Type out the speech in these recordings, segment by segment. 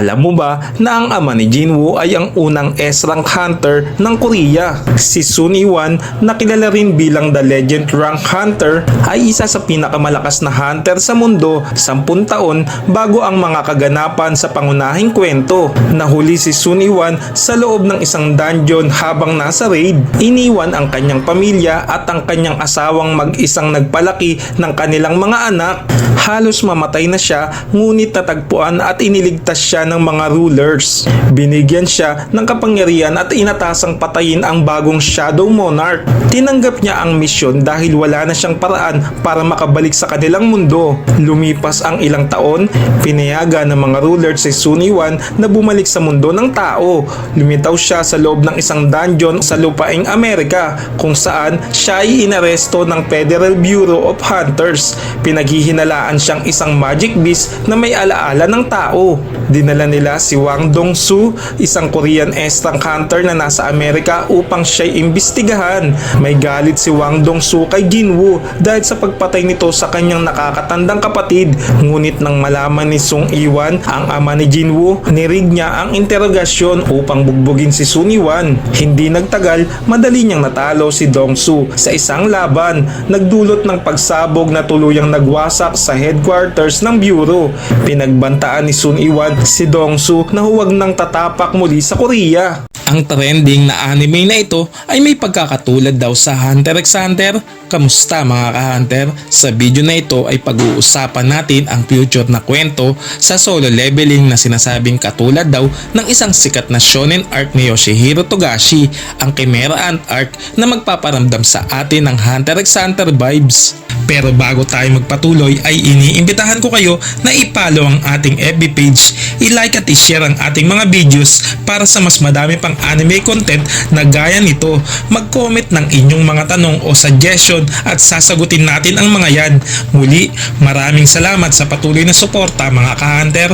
Alam mo ba na ang ama ni Jinwoo ay ang unang S-rank hunter ng Korea? Si Sun Iwan na kilala rin bilang the legend rank hunter ay isa sa pinakamalakas na hunter sa mundo 10 taon bago ang mga kaganapan sa pangunahing kwento. Nahuli si Sun Iwan sa loob ng isang dungeon habang nasa raid. Iniwan ang kanyang pamilya at ang kanyang asawang mag-isang nagpalaki ng kanilang mga anak. Halos mamatay na siya ngunit natagpuan at iniligtas siya ng mga rulers. Binigyan siya ng kapangyarihan at inatasang patayin ang bagong Shadow Monarch. Tinanggap niya ang misyon dahil wala na siyang paraan para makabalik sa kanilang mundo. Lumipas ang ilang taon, pinayagan ng mga rulers si Suniwan na bumalik sa mundo ng tao. Lumitaw siya sa loob ng isang dungeon sa lupaing Amerika kung saan siya ay inaresto ng Federal Bureau of Hunters. Pinaghihinalaan siyang isang magic beast na may alaala ng tao. Dinala nila si Wang Dongsu, isang Korean S-rank hunter na nasa Amerika upang siya'y imbestigahan. May galit si Wang Dongsu kay Jinwoo dahil sa pagpatay nito sa kanyang nakakatandang kapatid. Ngunit nang malaman ni Sung Iwan, ang ama ni Jinwoo, nirig niya ang interogasyon upang bugbugin si Sun Iwan. Hindi nagtagal, madali niyang natalo si Dongsu sa isang laban. Nagdulot ng pagsabog na tuluyang nagwasak sa headquarters ng bureau. Pinagbantaan ni Sun Iwan si Dongsu na huwag nang tatapak muli sa Korea. Ang trending na anime na ito ay may pagkakatulad daw sa Hunter x Hunter. Kamusta mga ka-hunter? Sa video na ito ay pag-uusapan natin ang future na kwento sa solo leveling na sinasabing katulad daw ng isang sikat na shonen arc ni Yoshihiro Togashi, ang Chimera Ant arc na magpaparamdam sa atin ng Hunter x Hunter vibes. Pero bago tayo magpatuloy ay iniimbitahan ko kayo na ipalo ang ating FB page, i-like at i-share ang ating mga videos para sa mas madami pang anime content na gaya nito. Mag-comment ng inyong mga tanong o suggestion at sasagutin natin ang mga yan. Muli, maraming salamat sa patuloy na suporta mga ka-hunter.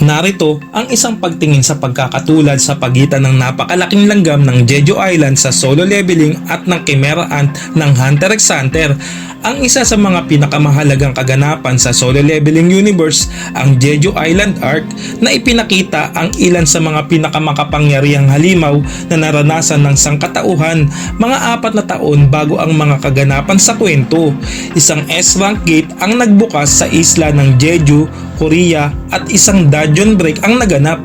Narito ang isang pagtingin sa pagkakatulad sa pagitan ng napakalaking langgam ng Jeju Island sa solo leveling at ng Chimera Ant ng Hunter x Hunter. Ang isa sa mga pinakamahalagang kaganapan sa solo leveling universe, ang Jeju Island arc na ipinakita ang ilan sa mga pinakamakapangyarihang halimaw na naranasan ng sangkatauhan mga apat na taon bago ang mga kaganapan sa kwento. Isang S-rank gate ang nagbukas sa isla ng Jeju, Korea at isang dungeon break ang naganap.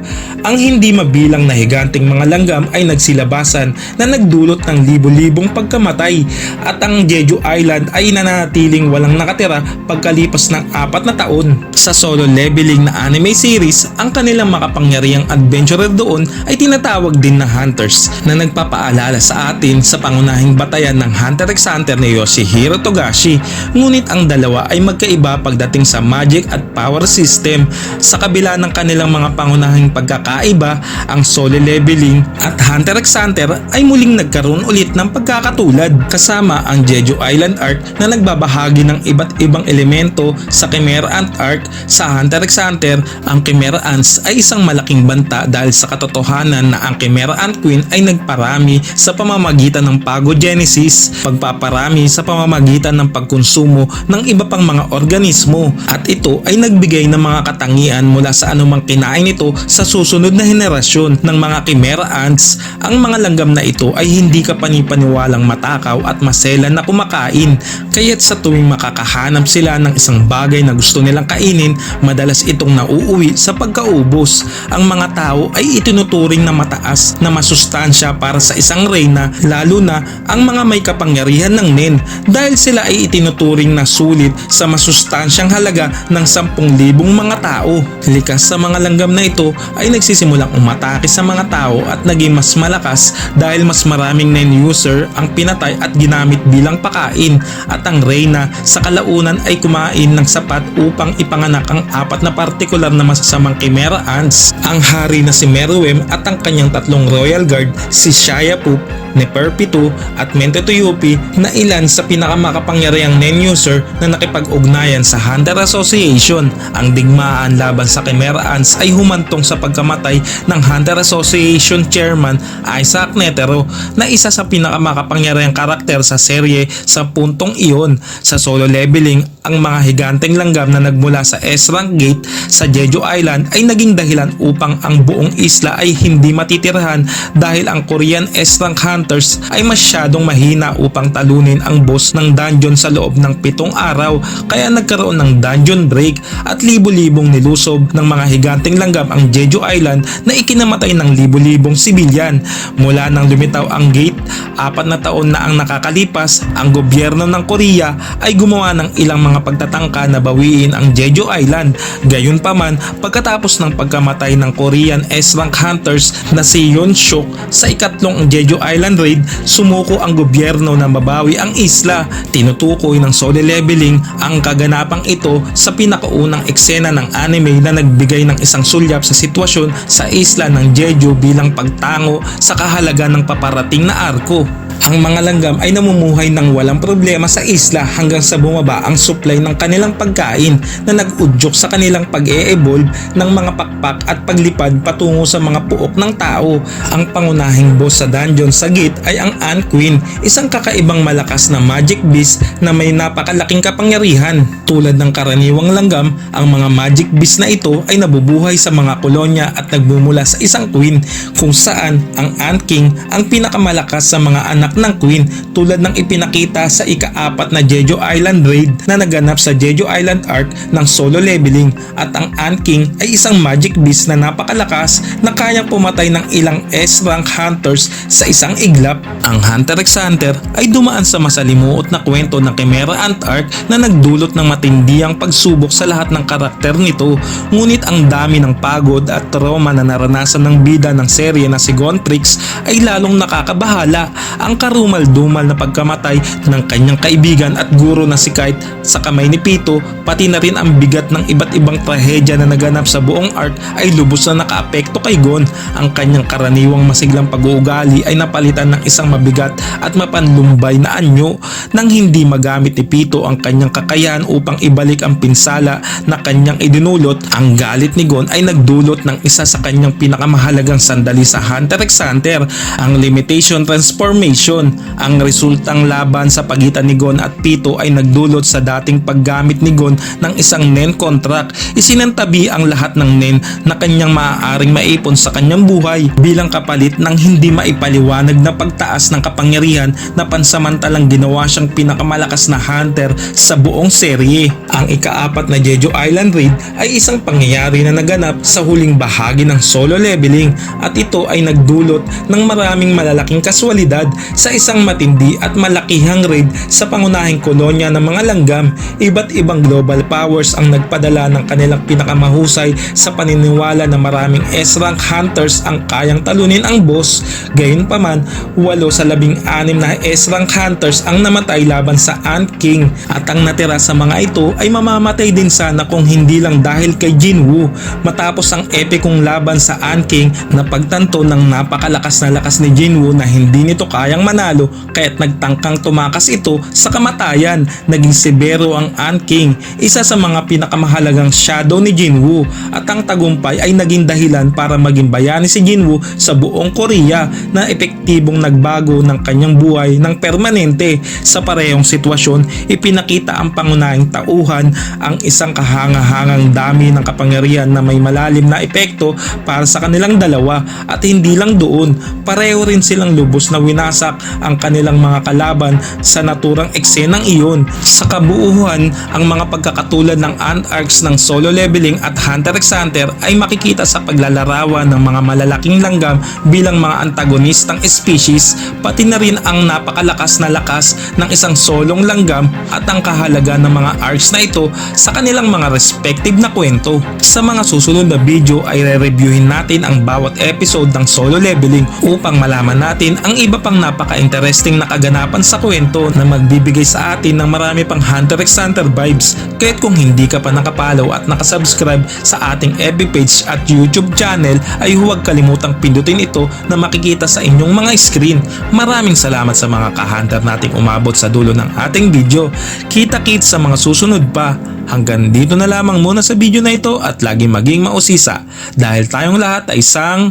Ang hindi mabilang na higanting mga langgam ay nagsilabasan na nagdulot ng libo-libong pagkamatay at ang Jeju Island ay nanatiling walang nakatira pagkalipas ng apat na taon. Sa solo leveling na anime series, ang kanilang makapangyarihang adventurer doon ay tinatawag din na hunters na nagpapaalala sa atin sa pangunahing batayan ng Hunter x Hunter ni Yoshihiro Togashi. Ngunit ang dalawa ay magkaiba pagdating sa magic at power system. Sa kabila ng kanilang mga pangunahing pagkakaiba, ang solo leveling at Hunter x Hunter ay muling nagkaroon ulit ng pagkakatulad kasama ang Jeju Island arc na nagbabahagi ng iba't ibang elemento sa Chimera Ant arc. Sa Hunter x Hunter, ang Chimera Ants ay isang malaking banta dahil sa katotohanan na ang Chimera Ant Queen ay nagparami sa pamamagitan ng pagogenesis, pagpaparami sa pamamagitan ng pagkonsumo ng iba pang mga organismo at ito ay nagbigay ng mga katangian mula sa anumang kinain nito sa susunod na henerasyon ng mga Chimera Ants. Ang mga langgam na ito ay hindi kapanipaniwalang matakaw at maselan na kumakain kaya't sa tuwing makakahanap sila ng isang bagay na gusto nilang kainin madalas itong nauuwi sa pagkaubos. Ang mga tao ay itinuturing na mataas na masustansya para sa isang reyna lalo na ang mga may kapangyarihan ng nen dahil sila ay itinuturing na sulit sa masustansyang halaga ng 10,000 mga tao. Likas sa mga langgam na ito ay nagsisimulang umatake sa mga tao at naging mas malakas dahil mas maraming nen user ang pinatay at ginamit bilang pakain at ang reyna sa kalaunan ay kumain ng sapat upang ipanganak ang apat na partikular na masasamang Chimera Ants. Ang hari na si Meruem at ang kanyang tatlong royal guard si Shaya Poop, Neferpitu at Mentetuyupi na ilan sa pinakamakapangyarihang nen user na nakipag-ugnayan sa Hunter Association. Ang digmaan laban sa Chimera Ants ay humantong sa pagkamatay ng Hunter Association Chairman Isaac Netero na isa sa pinakamakapangyarihang karakter sa serye sa puntong iyon. Sa solo leveling, ang mga higanteng langgam na nagmula sa S-Rank Gate sa Jeju Island ay naging dahilan upang ang buong isla ay hindi matitirahan dahil ang Korean S-Rank Hunters ay masyadong mahina upang talunin ang boss ng dungeon sa loob ng pitong araw kaya nagkaroon ng dungeon break at libo-libong nilusob ng mga higanteng langgam ang Jeju Island na ikinamatay ng libo-libong sibilyan. Mula nang lumitaw ang gate, apat na taon na ang nakakalipas, ang gobyerno ng Korea ay gumawa ng ilang mga pagtatangka na bawiin ang Jeju Island. Gayunpaman, pagkatapos ng pagkamatay ng Korean S-Rank Hunters na si Yoon Suk sa ikatlong Jeju Island raid, sumuko ang gobyerno na mabawi ang isla. Tinutukoy ng solo leveling ang kaganapang ito sa pinakaunang eksena ng anime na nagbigay ng isang sulyap sa sitwasyon sa isla ng Jeju bilang pagtango sa kahalaga ng paparating na arko. Ang mga langgam ay namumuhay ng walang problema sa isla hanggang sa bumaba ang supply ng kanilang pagkain na nag-udyok sa kanilang pag-e-evolve ng mga pakpak at paglipad patungo sa mga puok ng tao. Ang pangunahing boss sa dungeon sa gate ay ang Ant Queen, isang kakaibang malakas na magic beast na may napakalaking kapangyarihan. Tulad ng karaniwang langgam, ang mga magic beast na ito ay nabubuhay sa mga kolonya at nagmumula sa isang queen kung saan ang Ant King ang pinakamalakas sa mga anak ng queen tulad ng ipinakita sa ika-apat na Jeju Island raid na naganap sa Jeju Island arc ng solo leveling at ang Ant King ay isang magic beast na napakalakas na kayang pumatay ng ilang S-rank hunters sa isang iglap. Ang Hunter x Hunter ay dumaan sa masalimuot na kwento ng Chimera Ant arc na nagdulot ng matindiyang pagsubok sa lahat ng karakter nito ngunit ang dami ng pagod at trauma na naranasan ng bida ng serye na si Gontrix ay lalong nakakabahala ang karumal-dumal na pagkamatay ng kanyang kaibigan at guro na si Kite sa kamay ni Pito pati na rin ang bigat ng iba't ibang trahedya na naganap sa buong arc ay lubos na nakaapekto kay Gon. Ang kanyang karaniwang masiglang pag-uugali ay napalitan ng isang mabigat at mapanlumbay na anyo nang hindi magamit ni Pito ang kanyang kakayahan upang ibalik ang pinsala na kanyang idinulot. Ang galit ni Gon ay nagdulot ng isa sa kanyang pinakamahalagang sandali sa Hunter x Hunter, ang Limitation Transformation. Ang resultang laban sa pagitan ni Gon at Pito ay nagdulot sa dating paggamit ni Gon ng isang NEN contract. Isinantabi ang lahat ng NEN na kanyang maaaring maipon sa kanyang buhay bilang kapalit ng hindi maipaliwanag na pagtaas ng kapangyarihan na pansamantalang ginawa siyang pinakamalakas na hunter sa buong serye. Ang ikaapat na Jeju Island Raid ay isang pangyayari na naganap sa huling bahagi ng solo leveling at ito ay nagdulot ng maraming malalaking kaswalidad sa isang matindi at malakihang raid sa pangunahing kolonya ng mga langgam. Iba't ibang global powers ang nagpadala ng kanilang pinakamahusay sa paniniwala na maraming S-rank hunters ang kayang talunin ang boss. Gayunpaman, walo sa labing anim na S-rank hunters ang namatay laban sa Ant King at ang natira sa mga ito ay mamamatay din sana kung hindi lang dahil kay Jinwoo matapos ang epikong laban sa Ant King na pagtanto ng napakalakas na lakas ni Jinwoo na hindi nito kayang manalo kaya't nagtangkang tumakas ito sa kamatayan. Naging sebero ang Ant King, isa sa mga pinakamahalagang shadow ni Jinwoo at ang tagumpay ay naging dahilan para maging bayani si Jinwoo sa buong Korea na epektibong nagbago ng kanyang buhay ng permanente. Sa parehong sitwasyon, ipinakita ang pangunahing tauhan ang isang kahangahangang dami ng kapangyarihan na may malalim na epekto para sa kanilang dalawa at hindi lang doon, pareho rin silang lubos na winasak ang kanilang mga kalaban sa naturang eksenang iyon. Sa kabuuhan, ang mga pagkakatulad ng Ant Arcs ng solo leveling at Hunter x Hunter ay makikita sa paglalarawan ng mga malalaking langgam bilang mga antagonistang species pati na rin ang napakalakas na lakas ng isang solong langgam at ang kahalaga ng mga arcs na ito sa kanilang mga respective na kwento. Sa mga susunod na video ay re-reviewin natin ang bawat episode ng solo leveling upang malaman natin ang iba pang napaka-interesting na kaganapan sa kwento na magbibigay sa atin ng marami pang Hunter x Hunter vibes. Kaya't kung hindi ka pa nakapollow at nakasubscribe sa ating FB page at YouTube channel ay huwag kalimutang pindutin ito na makikita sa inyong mga screen. Maraming salamat sa mga ka-hunter nating umabot sa dulo ng ating video. Kita-kits sa mga susunod pa. Hanggang dito na lamang muna sa video na ito at lagi maging mausisa dahil tayong lahat ay isang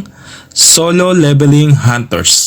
solo leveling hunters.